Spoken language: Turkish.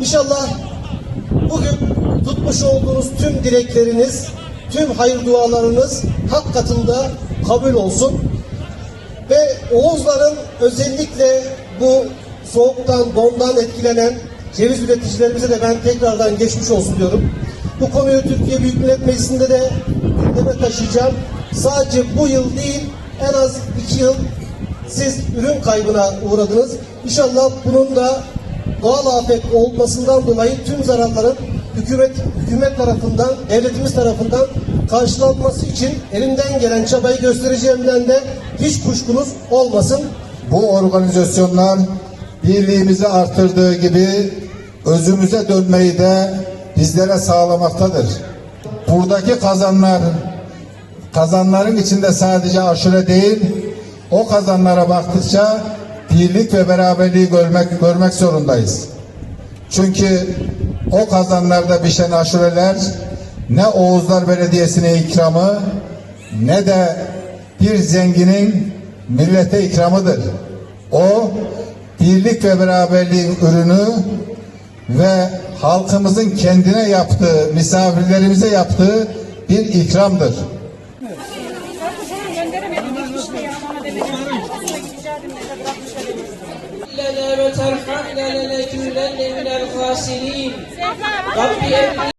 İnşallah bugün tutmuş olduğunuz tüm dilekleriniz, tüm hayır dualarınız hak katında kabul olsun. Ve Oğuzların özellikle bu soğuktan, dondan etkilenen ceviz üreticilerimize de ben tekrardan geçmiş olsun diyorum. Bu konuyu Türkiye Büyük Millet Meclisi'nde de gündeme taşıyacağım. Sadece bu yıl değil, en az iki yıl siz ürün kaybına uğradınız. İnşallah bunun da doğal afet olmasından dolayı tüm zararların hükümet hükümet tarafından, devletimiz tarafından karşılanması için elimden gelen çabayı göstereceğimden de hiç kuşkunuz olmasın. Bu organizasyonlar birliğimizi artırdığı gibi özümüze dönmeyi de bizlere sağlamaktadır. Buradaki kazanlar kazanların içinde sadece aşure değil, o kazanlara baktıkça birlik ve beraberliği görmek, görmek zorundayız. Çünkü o kazanlarda pişen aşureler ne Oğuzlar Belediyesi'ne ikramı ne de bir zenginin millete ikramıdır. O birlik ve beraberliğin ürünü ve halkımızın kendine yaptığı, misafirlerimize yaptığı bir ikramdır. لنا وترحمنا لنكونن من الخاسرين رب